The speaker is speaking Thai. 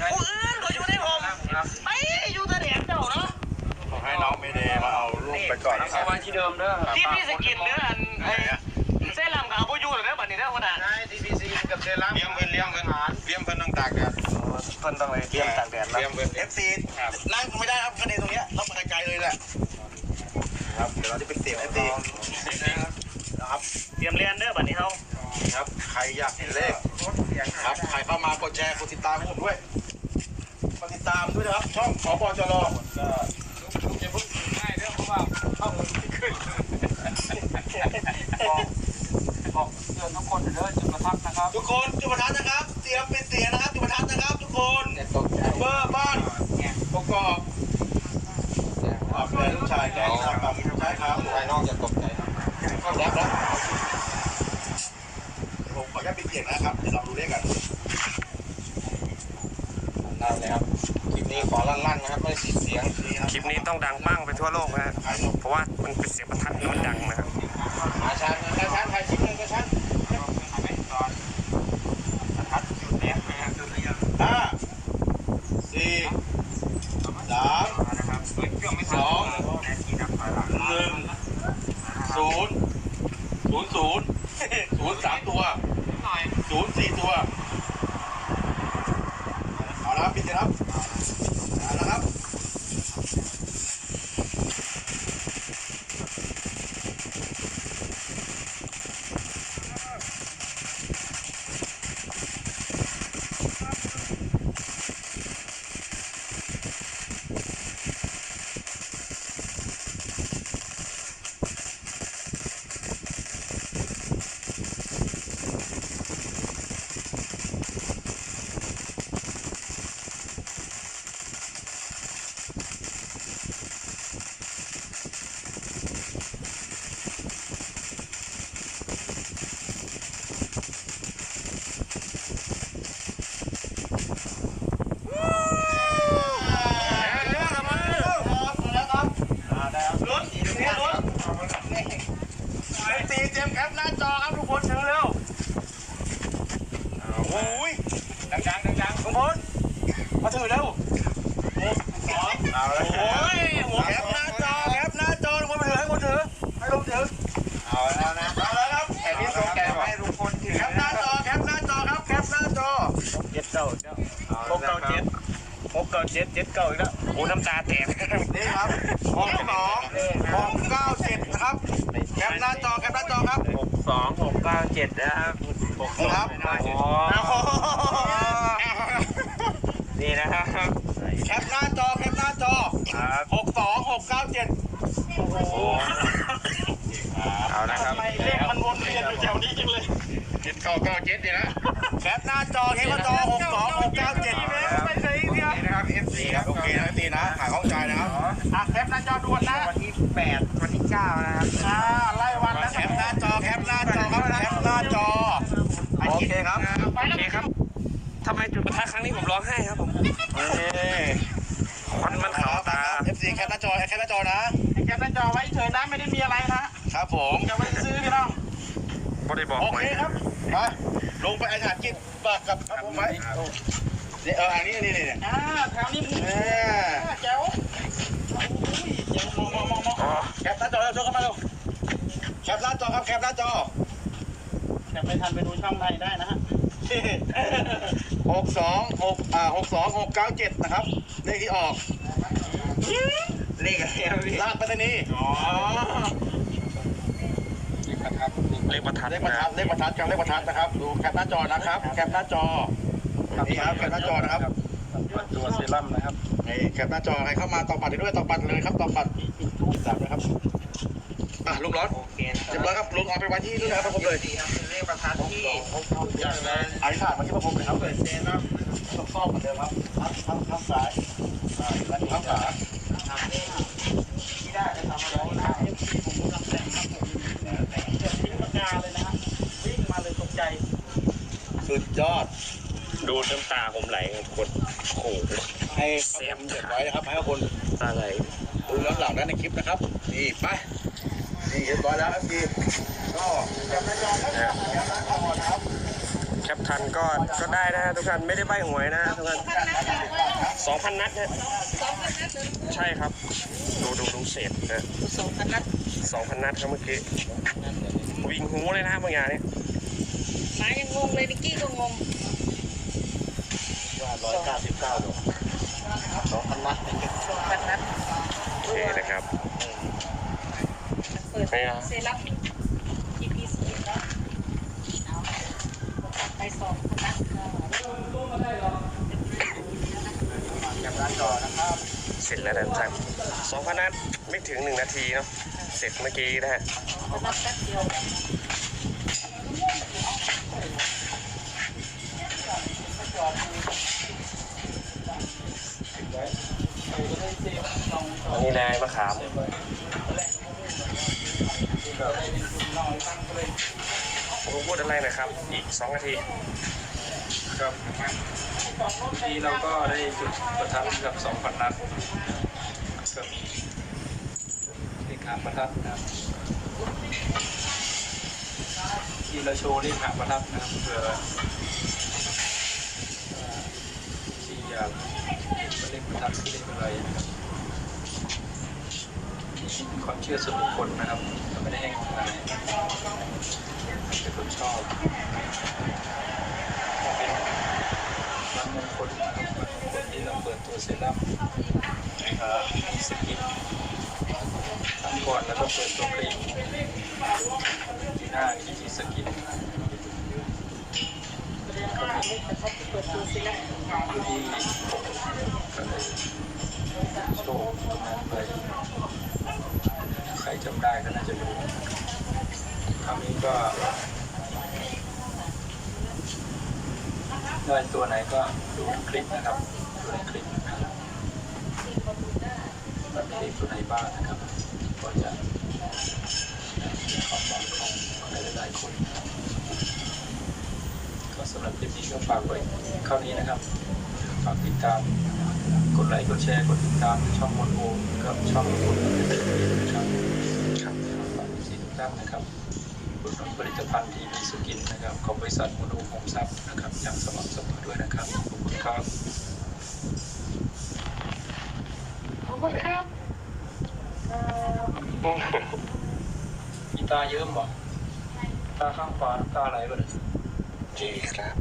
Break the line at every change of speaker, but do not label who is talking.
ผู้อื่นก็อยู่ในผมไปอยู่แด
งเจ้าเนาะขอให้น้องเมเดย์มาเอาลูกไปก่อนนะครับ
ที่
เดิมเด้อที่
พี่สกินเนื้ออันไอ้เส้นลำกับอาบุยูหรือเนื้อบัดนี้เนื้อคนน่ะ
ใช่ที่พีซีกับเซรั่ม
เลี้ยงเพิ่นเลี้ยงเพิ่นหาเลี้ยงเพิ่นต้องตากแดด
เพิ่นต้องอะไรเลี้ยงตากแดด
เลี้ยงเพิ่น
เอฟซีนั่งไม่ได้ครับคะแนนตรงเนี้ยต้องไปไกลเลยแหละ
ครับเดี๋ยวเราจะเป็นเสียง
เอฟซีครับ
เตรียมเรียนเนื้อบันนี้เขา
ครับ ใครอยากเห็นเลขครับ ใครเข้ามากดแชร์กดติดตามให้ผมด้วยกดติดตามด้วยนะครับ ช่องขอปจร
ง่ายเด้อเพราะว่าเข้ามันไม่ขึ้น
บอกเตือนทุกคนเด้อจุดประทัดนะครับ
ทุกคนจุดประทัดนะครับเตรียมเป็นเสียงนะครับจุดประทัดนะครับ ทุกคน
แต่ตกใจ
เบอร์บ้านประกอบออกเลยลูกชายแกทำแบบใช่ครับ
ภายนอกจะตกใจ
รับแล้วผมขออนุญาตปิดเสียงนะครับเดี๋ยวเราดูเลขกัน
นั่นเลย ครับคลิปนี้ขอลั่นๆนะครับไม่สีเสียง
นี่ครับ
คลิปนี้ต้องดังบ้างไปทั่วโลกนะฮะ
ขายนก
เพราะว่ามันเป็นเสียงประทัดที่มันดังนะครับ
มาชันนะชันถ่ายคลิปเลยก็ชัน
ห้าสี่สามสองหนึ่งศูนย์ศูนย์ศูนย์ศูนย์สามตัวศูนย์สี่ตัว เอาละครับปิดเลยครับเอาละครับ ไอ้ตีเตรียมแคปหน้าจอครับทุกคนถือเร็วโอ้ยดังๆดังๆทุกคนมาถือเร็วเอาละโอ้ยแคปหน้าจอแคปหน้าจอทุกคนมาถือให้คนถือให้ลุงถือ
เอาแล้วนะ
เอาแล้วครับ
แต่พี่สงแกไว้ทุกคนถือ
แคปหน้าจอแคปหน้าจอครับแคปหน้าจอ
เจ็ดเก้าเจ้าหกเก้าเจ็ดหก เก้าเจ็ดเจ็ดเก้าอีกแล้วโอ้น้ำตาแตก
นี่ครับหกสองหกเก้าเจ็ดนะครับแคปหน้าจอแคปหน้าจอครับ
หกสองหกเก้าเจ็ดนะครับหก
ครับ
อ๋อนี่นะครับ
แคปหน้าจอแคปหน้าจอ
ครับ
หกสองหกเก้าเจ็ด
เอาละครับ
ทำไมเลขมันวนเวียนอยู่แถวนี้จังเลย
เจ็ดเก้าเก้าเจ็ดดีนะ
แคปหน้าจอแคปหน้าจอหก
8 วั
น
ที่ 9 นะครับ
ไล่วันแล้ว
แคปหน้าจอแคปหน้าจอครับแคปหน้าจอโอเคครับ
โอเคครับทำไมจุดประทัดครั้งนี้ผมร้องไห้ครับผมควันมันขาวตา
FC แคปหน้าจอแคปหน้าจอนะ
แคปหน้าจอไว้เฉยนะไม่ได้มีอะไรนะครับ
ผม
จะไปซื้อพี่น้อง
ไม่ได้บอก
โอเคครับมาลงไปอาหารกินปากกับครับผมไปเดี๋ยวอันนี้นี่นี่
อ่าแถวนี้
อ่า
แจ๋วมองมอง
ปหน้าจอแล้วโชว์เข้ามาเร็วแคปหน้าจอครับแคปหน้าจอ
แต่ไม่ทันไปดูช่องไทยได้นะฮะ
หกสองหกอ่าหกสองหกเก้าเจ็ดนะครับเลขที่ออก
เลขอะไรครับพี่
ลากไปทางนี้อ๋อ
นี่ครับ
เลขประทัด
เลขประทัดเลขประทัดครับเลขประทัดนะครับ ดูแคปหน้าจอนะครับ แคปหน้าจอนี่ครับแคปหน้าจอนะครับ
ตัวเซรั่มนะครับ
นี่แคปหน้าจอใครเข้ามาต่อปัดได้ด้วยต่อปัดเลยครับต่อปัดจับนะครับ อะลุงร้อน
โอเคนะค
เรียบ
รับ
ร้อยครับลุงเอาไปไว้ที่นู่นนะครับผมเลย
เลขประทัดที่
อธิษฐานมาที่พระพรหมเลยครับเลยเซนนะต้องซ่อมเหมือนเดิมครับทั้งทั้งทั้งซ้ายอ่าและทั้งขวา
ที่ได้จะทำอะไรนะเอฟซีผมกำลังแต่งครับผมแต่งเสื้อทิ้งปากกาเลยนะฮะวิ่งมาเลยตกใจ
สุดยอด
ดูน้ำตาผมไหลกดโอ้โห
ให้เสียมเก็บไว้นะครับให้คน
ตาไหล
ดูย้อนหลังได้ในคลิปนะครับนี่ไป นี่เรียบร้อยแล้วครับพี่ก็จำนายอมนะครับจำนายอมนะครับ
แคปทันก็ก็ได้นะฮะทุกท่านไม่ได้ใบหวยนะทุกท่านสองพันนัดนะใช่ครับ ดูดูดูเศษนะ
สองพันนัด
เ2,000นัดครับเมื่อกี้วิ่งหูเลยนะบางอย่างเนี่ย
มายังงงเลยนิกกี้ก็งง
ว่าร้อยเก้าสิบเก้าดอกสองพันนัดเนี่ย
สองพันนัด
โอเคนะครับ
เปิ ดเซรั่ม GPC แล้วเอาไปสองพันนะ
จากร้านต่อนะครับ
เสร็จแล้วนะครับ2,000นัดไม่ถึง1นาทีเนาะ เสร็จเมื่อกี้นะฮะ
พับแป๊บเดียว
อันนี้แรงมะขาม นะครับ อีก 2 นาที
ครับทีเราก็ได้จุดประทัดกับ2,000นัดกับเลขหางประทัดนะครับที่เราโชว์เลขหางประทัดนะครับเพื่อที่อยากเห็นว่าเลขประทัดเลขอะไรนะครับความเชื่อส่วนบุคคลนะครับ เป็นคนชอบวันมงคลนะครับวันมงคลที่เราเปิดตัวเซรั่มเอ่อมีสกินทำก่อนแล้วก็เปิดตัวครีมที่หน้าที่มีสกินที่ผมก็เลยโชว์ตรงนั้นไปใครจำได้ก็น่าจะรู้คราวนี้ก็ ได้ตัวไหนก็ดูคลิปนะครับดูในคลิปนะครับมันมีตัวไหนบ้างนะครับก็จะมีความหวังของหลายๆคนก็สำหรับคลิปนี้ก็ฝากไว้เท่านี้นะครับฝากติดตามกดไลค์กดแชร์กดติดตามช่องมนโอกับช่องคนนะครับครับฝากทุกท่านนะครับ นุนผลิตภัณฑ์ที่มีสกินนะครับของบริษัทมนโอโฮมซับนะครับอย่างสม่ำเสมอด้วยนะครับขอบคุณครับ
ขอบคุณครับ
มีตาเยิ้มบ่ตาข้างขวาน้ำตาไหลบ่เนี่ย
ดีครับ